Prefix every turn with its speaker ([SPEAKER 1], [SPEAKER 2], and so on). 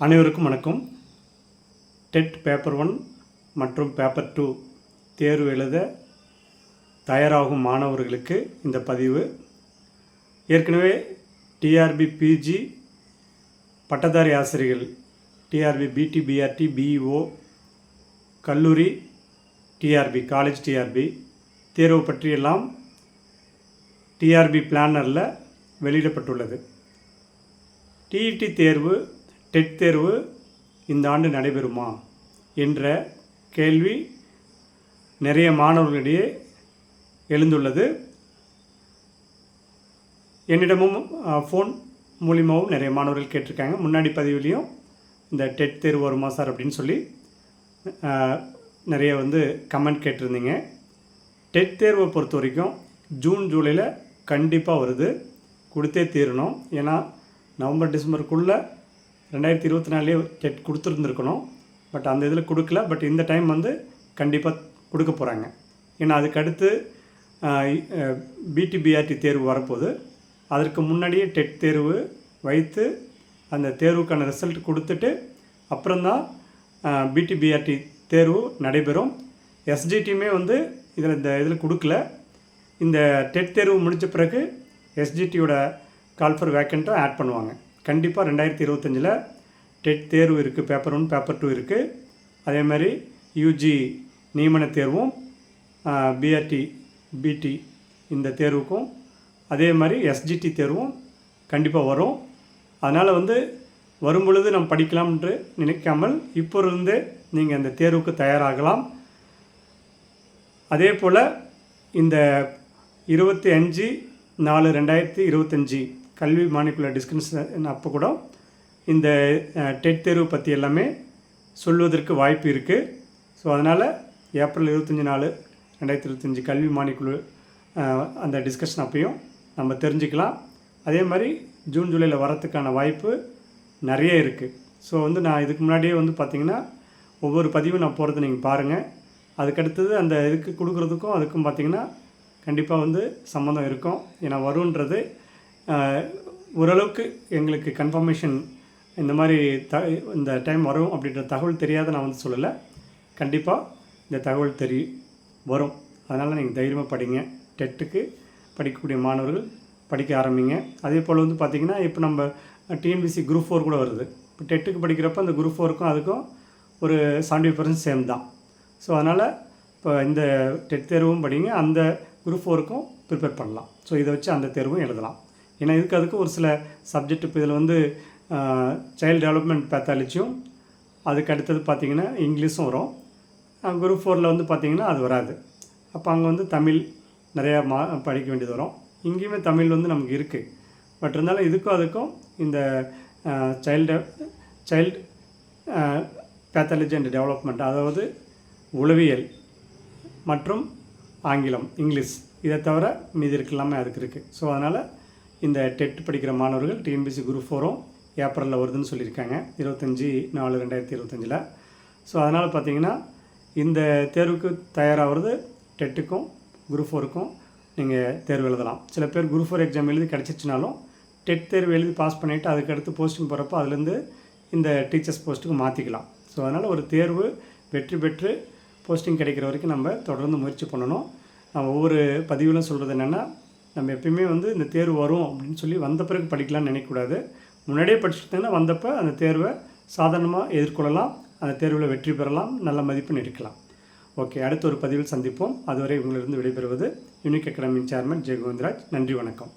[SPEAKER 1] அனைவருக்கும் வணக்கம். TET paper one மற்றும் பேப்பர் டூ தேர்வு எழுத தயாராகும் மாணவர்களுக்கு இந்த பதிவு. ஏற்கனவே டிஆர்பி பிஜி பட்டதாரி ஆசிரியர்கள் டிஆர்பி பிடி பிஆர்டி பிஇஓ கல்லூரி டிஆர்பி காலேஜ் டிஆர்பி தேர்வு பற்றியெல்லாம் டிஆர்பி பிளானரில் வெளியிடப்பட்டுள்ளது. டிஇடி தேர்வு டெட் தேர்வு இந்த ஆண்டு நடைபெறுமா என்ற கேள்வி நிறைய மாணவர்களிடையே எழுந்துள்ளது. என்னிடமும் ஃபோன் மூலிமாவும் நிறைய மாணவர்கள் கேட்டிருக்காங்க. முன்னாடி பதிவுலேயும் இந்த டெட் தேர்வு வருமா சார் அப்படின்னு சொல்லி நிறைய வந்து கமெண்ட் கேட்டிருந்தீங்க. டெட் தேர்வை பொறுத்த வரைக்கும் ஜூன் ஜூலையில் கண்டிப்பாக வருது. கொடுத்தே தீரணும். ஏன்னா நவம்பர் டிசம்பருக்குள்ளே ரெண்டாயிரத்தி இருபத்தி நாலுலேயே டெட் கொடுத்துருந்துருக்கணும். பட் அந்த இதில் கொடுக்கல. பட் இந்த டைம் வந்து கண்டிப்பாக கொடுக்க போகிறாங்க ஏன்னா அதுக்கடுத்து பிடிபிஆர்டி தேர்வு வரப்போகுது. அதற்கு முன்னாடியே டெட் தேர்வு வைத்து அந்த தேர்வுக்கான ரிசல்ட் கொடுத்துட்டு அப்புறம்தான் பிடிபிஆர்டி தேர்வு நடைபெறும். எஸ்ஜிடியுமே வந்து இதில் இந்த இதில் கொடுக்கல. இந்த டெட் தேர்வு முடித்த பிறகு எஸ்ஜிடியோட கால் ஃபார் வேக்கண்ட்டும் ஆட் பண்ணுவாங்க. கண்டிப்பாக ரெண்டாயிரத்தி இருபத்தஞ்சில் டெட் தேர்வு இருக்குது பேப்பர் ஒன் பேப்பர் டூ இருக்குது அதே மாதிரி யூஜி நியமன தேர்வும் பிஆர்டி பிடி இந்த தேர்வுக்கும் அதே மாதிரி எஸ்ஜிடி தேர்வும் கண்டிப்பாக வரும். அதனால் வந்து வரும் பொழுது நம்ம படிக்கலாம் என்று நினைக்காமல் இப்போ இருந்தே நீங்கள் அந்த தேர்வுக்கு தயாராகலாம். அதே போல் இந்த இருபத்தி அஞ்சு நாலு ரெண்டாயிரத்தி இருபத்தஞ்சி கல்வி மானிக்குலர் டிஸ்கஷன் அப்போ கூட இந்த டெட் தேர்வு பற்றி எல்லாமே சொல்வதற்கு வாய்ப்பு இருக்குது ஸோ அதனால் ஏப்ரல் இருபத்தஞ்சி நாலு ரெண்டாயிரத்தி இருபத்தஞ்சி கல்வி மானிக்குழு அந்த டிஸ்கஷன் அப்பையும் நம்ம தெரிஞ்சுக்கலாம். அதே மாதிரி ஜூன் ஜூலையில் வரத்துக்கான வாய்ப்பு நிறைய இருக்குது ஸோ வந்து நான் இதுக்கு முன்னாடியே வந்து பார்த்திங்கன்னா ஒவ்வொரு பதிவும் நான் போகிறத நீங்கள் பாருங்கள் அதுக்கடுத்தது அந்த இதுக்கு கொடுக்குறதுக்கும் அதுக்கும் பார்த்திங்கன்னா கண்டிப்பாக வந்து சம்மந்தம் இருக்கும். ஏன்னா வருன்றது ஓரளவுக்கு எங்களுக்கு கன்ஃபர்மேஷன் இந்த மாதிரி த இந்த டைம் வரும் அப்படின்ற தகவல் தெரியாத நான் வந்து சொல்லலை. கண்டிப்பாக இந்த தகவல் தெரி வரும். அதனால் நீங்கள் தைரியமாக படிங்க. டெட்டுக்கு படிக்கக்கூடிய மாணவர்கள் படிக்க ஆரம்பிங்க. அதே போல் வந்து பார்த்திங்கன்னா இப்போ நம்ம டிஎன்பிசி குரூப் ஃபோர் கூட வருது. இப்போ டெட்டுக்கு படிக்கிறப்ப அந்த குரூப் ஃபோருக்கும் அதுக்கும் ஒரு செவன்டி பர்சன்ட் சேம் தான். ஸோ அதனால் இப்போ இந்த டெட் தேர்வும் படிங்க. அந்த குரூப் ஃபோருக்கும் ப்ரிப்பேர் பண்ணலாம். ஸோ இதை வச்சு அந்த தேர்வும் எழுதலாம். ஏன்னா இதுக்கு அதுக்கு ஒரு சில சப்ஜெக்ட் இப்போ இதில் வந்து சைல்டு டெவலப்மெண்ட் பேத்தாலஜியும் அதுக்கு அடுத்தது பார்த்திங்கன்னா இங்கிலீஷும் வரும். குரூப் ஃபோரில் வந்து பார்த்திங்கன்னா அது வராது. அப்போ அங்கே வந்து தமிழ் நிறையா மா படிக்க வேண்டியது வரும். இங்கேயுமே தமிழ் வந்து நமக்கு இருக்குது பட் இருந்தாலும் இதுக்கும் அதுக்கும் இந்த child child pathology and development அதாவது உளவியல் மற்றும் ஆங்கிலம் இங்கிலீஷ் இதை தவிர மீதி இருக்கு எல்லாமே அதுக்கு இருக்குது ஸோ அதனால் இந்த டெட் படிக்கிற மாணவர்கள் டிஎன்பிசி குரூப் ஃபோரும் ஏப்ரலில் வருதுன்னு சொல்லியிருக்காங்க. இருபத்தஞ்சி நாலு ரெண்டாயிரத்தி இருபத்தஞ்சில். ஸோ அதனால் பார்த்தீங்கன்னா இந்த தேர்வுக்கு தயாராகிறது டெட்டுக்கும் குரூப் ஃபோருக்கும் நீங்கள் தேர்வு எழுதலாம். சில பேர் குரூப் ஃபோர் எக்ஸாம் எழுதி கிடச்சிச்சினாலும் டெட் தேர்வு எழுதி பாஸ் பண்ணிவிட்டு அதுக்கடுத்து போஸ்டிங் போகிறப்போ அதுலேருந்து இந்த டீச்சர்ஸ் போஸ்ட்டுக்கு மாற்றிக்கலாம் ஸோ அதனால் ஒரு தேர்வு வெற்றி பெற்று போஸ்டிங் கிடைக்கிற வரைக்கும் நம்ம தொடர்ந்து முயற்சி பண்ணணும். நான் ஒவ்வொரு பதிவிலும் சொல்கிறது என்னென்னா நம்ம எப்பயுமே வந்து இந்த தேர்வு வரும் அப்படின்னு சொல்லி வந்த பிறகு படிக்கலாம்னு நினைக்கக்கூடாது. முன்னாடியே படிச்சுட்டீங்கன்னா வந்தப்போ அந்த தேர்வை சாதாரணமாக எதிர்கொள்ளலாம். அந்த தேர்வில் வெற்றி பெறலாம். நல்ல மதிப்பெண் எடுக்கலாம். ஓகே அடுத்த ஒரு பதிவில் சந்திப்போம். அதுவரை உங்களிருந்து விடைபெறுவது யூனிக் அகாடமியின் சேர்மன் ஜெயகோவிந்தராஜ் நன்றி வணக்கம்.